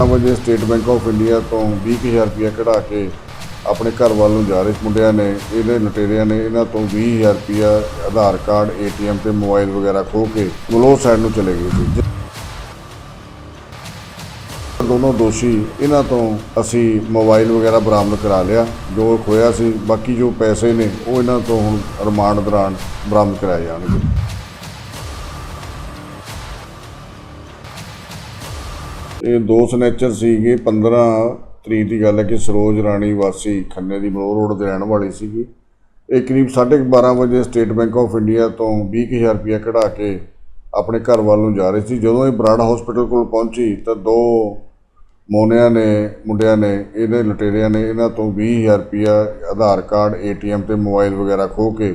9 ਵਜੇ state bank of India ਤੋਂ 20000 ਰੁਪਇਆ ਕਢਾ ਕੇ ਆਪਣੇ ਘਰ ਵੱਲ ਨੂੰ ਜਾ ਰਹੇ ਮੁੰਡਿਆਂ ਨੇ, ਇਹਦੇ ਲੁਟੇਰਿਆਂ ਨੇ ਇਹਨਾਂ ਤੋਂ 20000 ਰੁਪਇਆ ਆਧਾਰ ਕਾਰਡ, ਏਟੀਐਮ ਤੇ ਮੋਬਾਈਲ ਵਗੈਰਾ ਖੋਹ ਕੇ ਮਲੋਹ ਸਾਈਡ ਨੂੰ ਚਲੇ ਗਏ ਸੀ। ਦੋਨੋਂ ਦੋਸ਼ੀ ਇਹਨਾਂ ਤੋਂ ਅਸੀਂ ਮੋਬਾਈਲ ਵਗੈਰਾ ਬਰਾਮਦ ਕਰਾ ਲਿਆ, ਜੋ ਖੋਇਆ ਸੀ, ਬਾਕੀ ਜੋ ਪੈਸੇ ਨੇ ਉਹ ਇਹਨਾਂ ਤੋਂ ਹੁਣ ਰਿਮਾਂਡ ਦੌਰਾਨ ਬਰਾਮਦ ਕਰਾਏ ਜਾਣਗੇ। ਇਹ ਦੋ ਸਨੈਚਰ ਸੀਗੇ 15 ਤਰੀਕ ਦੀ ਗੱਲ ਹੈ ਕਿ ਸਰੋਜ ਰਾਣੀ ਵਾਸੀ ਖੰਨੇ ਦੀ ਮਲੋਹ ਰੋਡ ਦੇ ਰਹਿਣ ਵਾਲੀ ਸੀਗੀ। ਇਹ ਕਰੀਬ 12:30 ਵਜੇ ਸਟੇਟ ਬੈਂਕ ਆਫ ਇੰਡੀਆ ਤੋਂ 20000 ਰੁਪਇਆ ਕਢਾ ਕੇ ਆਪਣੇ ਘਰ ਵੱਲ ਨੂੰ ਜਾ ਰਹੀ ਸੀ। ਜਦੋਂ ਇਹ ਬਰਾੜ ਹਸਪੀਟਲ ਕੋਲ ਪਹੁੰਚੀ ਤਾਂ ਦੋ ਮੋਨਿਆਂ ਨੇ, ਮੁੰਡਿਆਂ ਨੇ ਇਹਦੇ ਲੁਟੇਰਿਆਂ ਨੇ ਇਹਨਾਂ ਤੋਂ 20000 ਰੁਪਇਆ ਆਧਾਰ ਕਾਰਡ, ਏਟੀਐਮ ਤੇ ਮੋਬਾਈਲ ਵਗੈਰਾ ਖੋਹ ਕੇ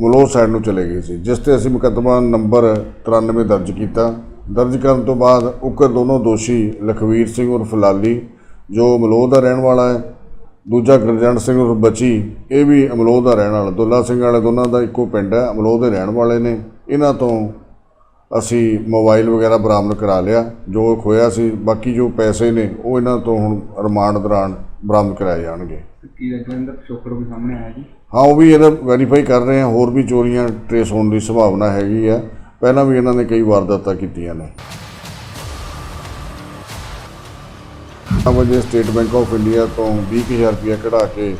ਮਲੋਹ ਸਾਈਡ ਨੂੰ ਚਲੇ ਗਏ ਸੀ। ਜਿਸ ਤੇ ਅਸੀਂ ਮੁਕੱਦਮਾ ਨੰਬਰ 93 ਦਰਜ ਕੀਤਾ। ਦਰਜ ਕਰਨ ਤੋਂ ਬਾਅਦ ਉਕਤ ਦੋਨੋਂ ਦੋਸ਼ੀ ਲਖਵੀਰ ਸਿੰਘ ਉਰਫ ਲਾਲੀ ਜੋ ਮਲੋਹ ਦਾ ਰਹਿਣ ਵਾਲਾ ਹੈ ਦੂਜਾ ਗੁਰਜੰਟ ਸਿੰਘ ਉਰਫ ਬਚੀ ਇਹ ਵੀ ਅਮਲੋਹ ਦਾ ਰਹਿਣ ਵਾਲਾ। ਦੁੱਲਾ ਸਿੰਘ ਵਾਲੇ ਦੋਨਾਂ ਦਾ ਇੱਕੋ ਪਿੰਡ ਹੈ ਅਮਲੋਹ ਦੇ ਰਹਿਣ ਵਾਲੇ ਨੇ। ਇਹਨਾਂ ਤੋਂ ਅਸੀਂ ਮੋਬਾਈਲ ਵਗੈਰਾ ਬਰਾਮਦ ਕਰਾ ਲਿਆ ਜੋ ਖੋਇਆ ਸੀ ਬਾਕੀ ਜੋ ਪੈਸੇ ਨੇ ਉਹ ਇਹਨਾਂ ਤੋਂ ਹੁਣ ਰਿਮਾਂਡ ਦੌਰਾਨ ਬਰਾਮਦ ਕਰਾਏ ਜਾਣਗੇ। ਕੀ ਇਹਦਾ ਪਿਛੋਕੜ ਵੀ ਸਾਹਮਣੇ ਆਇਆ ਜੀ? ਹਾਂ ਉਹ ਵੀ ਇਹਦਾ ਵੈਰੀਫਾਈ ਕਰ ਰਹੇ ਹਾਂ ਹੋਰ ਵੀ ਚੋਰੀਆਂ ਟਰੇਸ ਹੋਣ ਦੀ ਸੰਭਾਵਨਾ ਹੈਗੀ ਆ। ਪਹਿਲਾਂ ਵੀ ਇਹਨਾਂ ਨੇ ਕਈ ਵਾਰਦਾਤਾਂ ਕੀਤੀਆਂ ਨੇ। ਵਜੇ ਸਟੇਟ ਬੈਂਕ ਆਫ ਇੰਡੀਆ ਤੋਂ 20000 ਰੁਪਇਆ ਕਢਾ ਕੇ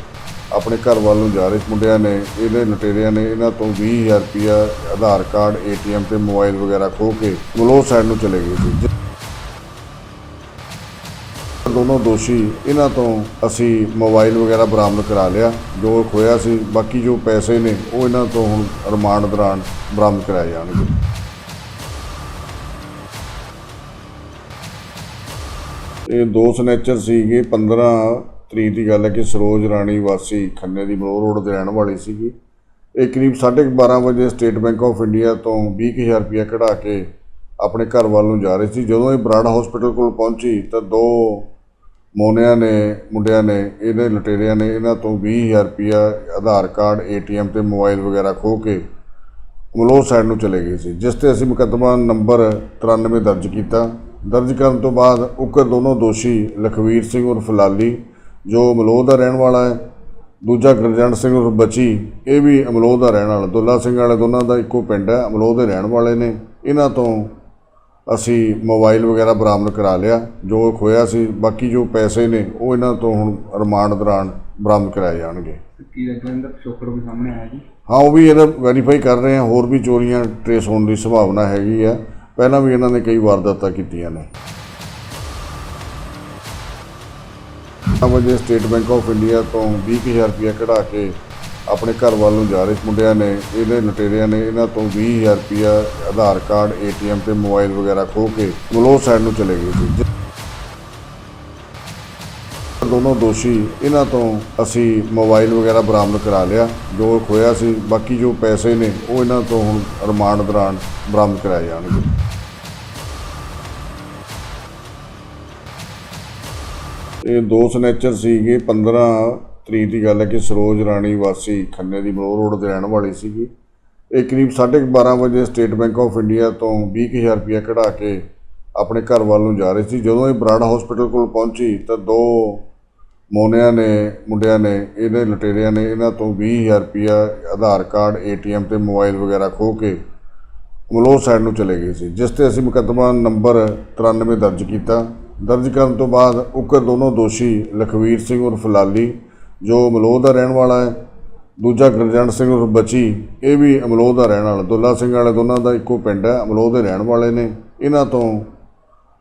ਆਪਣੇ ਘਰ ਵੱਲ ਨੂੰ ਜਾ ਰਹੇ ਮੁੰਡਿਆਂ ਨੇ, ਇਹਦੇ ਲੁਟੇਰਿਆਂ ਨੇ ਇਹਨਾਂ ਤੋਂ 20000 ਰੁਪਇਆ ਆਧਾਰ ਕਾਰਡ, ਏਟੀਐਮ ਤੇ ਮੋਬਾਈਲ ਵਗੈਰਾ ਖੋਹ ਕੇ ਮਲੋਹ ਸਾਈਡ ਨੂੰ ਚਲੇ ਗਏ ਸੀ। ਦੋਨੋਂ ਦੋਸ਼ੀ ਇਹਨਾਂ ਤੋਂ ਅਸੀਂ ਮੋਬਾਈਲ ਵਗੈਰਾ ਬਰਾਮਦ ਕਰਾ ਲਿਆ, ਜੋ ਖੋਇਆ ਸੀ, ਬਾਕੀ ਜੋ ਪੈਸੇ ਨੇ ਉਹ ਇਹਨਾਂ ਤੋਂ ਹੁਣ ਰਿਮਾਂਡ ਦੌਰਾਨ ਬਰਾਮਦ ਕਰਾਏ ਜਾਣਗੇ। ਇਹ ਦੋ ਸਨੈਚਰ ਸੀਗੇ 15 ਤਰੀਕ ਦੀ ਗੱਲ ਹੈ ਕਿ ਸਰੋਜ ਰਾਣੀ ਵਾਸੀ ਖੰਨੇ ਦੀ ਮਲੋਹ ਰੋਡ ਦੇ ਰਹਿਣ ਵਾਲੀ ਸੀਗੀ। ਇਹ ਕਰੀਬ 12:30 ਵਜੇ ਸਟੇਟ ਬੈਂਕ ਆਫ ਇੰਡੀਆ ਤੋਂ 20000 ਰੁਪਇਆ ਕਢਾ ਕੇ ਆਪਣੇ ਘਰ ਵੱਲ ਨੂੰ ਜਾ ਰਹੀ ਸੀ। ਜਦੋਂ ਇਹ ਬਰਾੜ ਹਸਪੀਟਲ ਕੋਲ ਪਹੁੰਚੀ ਤਾਂ ਦੋ ਮੋਨਿਆਂ ਨੇ, ਮੁੰਡਿਆਂ ਨੇ, ਇਹਦੇ ਲੁਟੇਰਿਆਂ ਨੇ ਇਹਨਾਂ ਤੋਂ 20000 ਰੁਪਇਆ ਆਧਾਰ ਕਾਰਡ, ਏਟੀਐਮ ਤੇ ਮੋਬਾਈਲ ਵਗੈਰਾ ਖੋਹ ਕੇ ਮਲੋਹ ਸਾਈਡ ਨੂੰ ਚਲੇ ਗਏ ਸੀ, ਜਿਸ ਤੇ ਅਸੀਂ ਮੁਕੱਦਮਾ ਨੰਬਰ 93 ਦਰਜ ਕੀਤਾ। ਦਰਜ ਕਰਨ ਤੋਂ ਬਾਅਦ ਉਕਤ ਦੋਨੋਂ ਦੋਸ਼ੀ ਲਖਵੀਰ ਸਿੰਘ ਉਰਫ ਲਾਲੀ ਜੋ ਮਲੋਹ ਦਾ ਰਹਿਣ ਵਾਲਾ ਹੈ। ਦੂਜਾ ਗੁਰਜੰਟ ਸਿੰਘ ਉਰਫ ਬਚੀ ਇਹ ਵੀ ਅਮਲੋਹ ਦਾ ਰਹਿਣ ਵਾਲਾ। ਦੁੱਲਾ ਸਿੰਘ ਵਾਲੇ ਦੋਨਾਂ ਦਾ ਇੱਕੋ ਪਿੰਡ ਹੈ ਅਮਲੋਹ ਦੇ ਰਹਿਣ ਵਾਲੇ ਨੇ। ਇਹਨਾਂ ਤੋਂ ਅਸੀਂ ਮੋਬਾਈਲ ਵਗੈਰਾ ਬਰਾਮਦ ਕਰਾ ਲਿਆ ਜੋ ਖੋਇਆ ਸੀ। ਬਾਕੀ ਜੋ ਪੈਸੇ ਨੇ ਉਹ ਇਹਨਾਂ ਤੋਂ ਹੁਣ ਰਿਮਾਂਡ ਦੌਰਾਨ ਬਰਾਮਦ ਕਰਾਏ ਜਾਣਗੇ। ਕੀ ਇਹਦਾ ਪਿਛੋਕੜ ਵੀ ਸਾਹਮਣੇ ਆਇਆ ਜੀ? ਹਾਂ ਉਹ ਵੀ ਇਹਦਾ ਵੈਰੀਫਾਈ ਕਰ ਰਹੇ ਹਾਂ। ਹੋਰ ਵੀ ਚੋਰੀਆਂ ਟਰੇਸ ਹੋਣ ਦੀ ਸੰਭਾਵਨਾ ਹੈਗੀ ਆ ਪਹਿਲਾਂ ਵੀ ਇਹਨਾਂ ਨੇ ਕਈ ਵਾਰਦਾਤਾਂ ਕੀਤੀਆਂ ਨੇ। ਵਜੇ ਸਟੇਟ ਬੈਂਕ ਆਫ ਇੰਡੀਆ ਤੋਂ 20000 ਰੁਪਇਆ ਕਢਾ ਕੇ ਆਪਣੇ ਘਰ ਵੱਲ ਨੂੰ ਜਾ ਰਹੇ ਮੁੰਡਿਆਂ ਨੇ, ਇਹਦੇ ਲੁਟੇਰਿਆਂ ਨੇ ਇਹਨਾਂ ਤੋਂ 20000 ਰੁਪਇਆ ਆਧਾਰ ਕਾਰਡ, ਏਟੀਐਮ ਤੇ ਮੋਬਾਈਲ ਵਗੈਰਾ ਖੋਹ ਕੇ ਮਲੋਹ ਸਾਈਡ ਨੂੰ ਚਲੇ ਗਏ ਸੀ। ਦੋਨੋਂ ਦੋਸ਼ੀ ਇਹਨਾਂ ਤੋਂ ਅਸੀਂ ਮੋਬਾਈਲ ਵਗੈਰਾ ਬਰਾਮਦ ਕਰਾ ਲਿਆ, ਜੋ ਖੋਇਆ ਸੀ, ਬਾਕੀ ਜੋ ਪੈਸੇ ਨੇ ਉਹ ਇਹਨਾਂ ਤੋਂ ਹੁਣ ਰਿਮਾਂਡ ਦੌਰਾਨ ਬਰਾਮਦ ਕਰਾਏ ਜਾਣਗੇ। ਇਹ ਦੋ ਸਨੈਚਰ ਸੀਗੇ 15 ਤਰੀਕ ਦੀ ਗੱਲ ਹੈ ਕਿ ਸਰੋਜ ਰਾਣੀ ਵਾਸੀ ਖੰਨੇ ਦੀ ਮਲੋਹ ਰੋਡ ਦੇ ਰਹਿਣ ਵਾਲੀ ਸੀਗੀ। ਇਹ ਕਰੀਬ 12:30 ਵਜੇ ਸਟੇਟ ਬੈਂਕ ਆਫ ਇੰਡੀਆ ਤੋਂ 20000 ਰੁਪਇਆ ਕਢਾ ਕੇ ਆਪਣੇ ਘਰ ਵੱਲ ਨੂੰ ਜਾ ਰਹੀ ਸੀ। ਜਦੋਂ ਇਹ ਬਰਾੜ ਹਸਪੀਟਲ ਕੋਲ ਪਹੁੰਚੀ ਤਾਂ ਦੋ ਮੋਨਿਆਂ ਨੇ, ਮੁੰਡਿਆਂ ਨੇ, ਇਹਦੇ ਲੁਟੇਰਿਆਂ ਨੇ ਇਹਨਾਂ ਤੋਂ 20000 ਰੁਪਇਆ ਆਧਾਰ ਕਾਰਡ, ਏਟੀਐਮ ਤੇ ਮੋਬਾਈਲ ਵਗੈਰਾ ਖੋਹ ਕੇ ਮਲੋਹ ਸਾਈਡ ਨੂੰ ਚਲੇ ਗਏ ਸੀ। ਜਿਸ ਤੇ ਅਸੀਂ ਮੁਕੱਦਮਾ ਨੰਬਰ 93 ਦਰਜ ਕੀਤਾ। ਦਰਜ ਕਰਨ ਤੋਂ ਬਾਅਦ ਉਕਤ ਦੋਨੋਂ ਦੋਸ਼ੀ ਲਖਵੀਰ ਸਿੰਘ ਉਰਫ ਲਾਲੀ ਜੋ ਮਲੋਹ ਦਾ ਰਹਿਣ ਵਾਲਾ ਹੈ ਦੂਜਾ ਗੁਰਜੰਟ ਸਿੰਘ ਉਰਫ ਬਚੀ ਇਹ ਵੀ ਅਮਲੋਹ ਦਾ ਰਹਿਣ ਵਾਲਾ ਦੁੱਲਾ ਸਿੰਘ ਵਾਲੇ ਦੋਨਾਂ ਦਾ ਇੱਕੋ ਪਿੰਡ ਹੈ ਅਮਲੋਹ ਦੇ ਰਹਿਣ ਵਾਲੇ ਨੇ। ਇਹਨਾਂ ਤੋਂ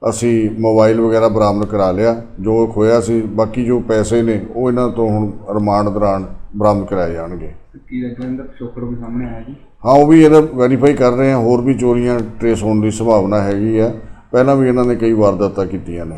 ਅਸੀਂ ਮੋਬਾਈਲ ਵਗੈਰਾ ਬਰਾਮਦ ਕਰਾ ਲਿਆ ਜੋ ਖੋਇਆ ਸੀ ਬਾਕੀ ਜੋ ਪੈਸੇ ਨੇ ਉਹ ਇਹਨਾਂ ਤੋਂ ਹੁਣ ਰਿਮਾਂਡ ਦੌਰਾਨ ਬਰਾਮਦ ਕਰਾਏ ਜਾਣਗੇ। ਕੀ ਇਹਦਾ ਪਿਛੋਕੜ ਵੀ ਸਾਹਮਣੇ ਆਇਆ ਜੀ? ਹਾਂ ਉਹ ਵੀ ਇਹਦਾ ਵੈਰੀਫਾਈ ਕਰ ਰਹੇ ਹਾਂ ਹੋਰ ਵੀ ਚੋਰੀਆਂ ਟਰੇਸ ਹੋਣ ਦੀ ਸੰਭਾਵਨਾ ਹੈਗੀ ਆ ਪਹਿਲਾਂ ਵੀ ਇਹਨਾਂ ਨੇ ਕਈ ਵਾਰਦਾਤਾਂ ਕੀਤੀਆਂ ਨੇ।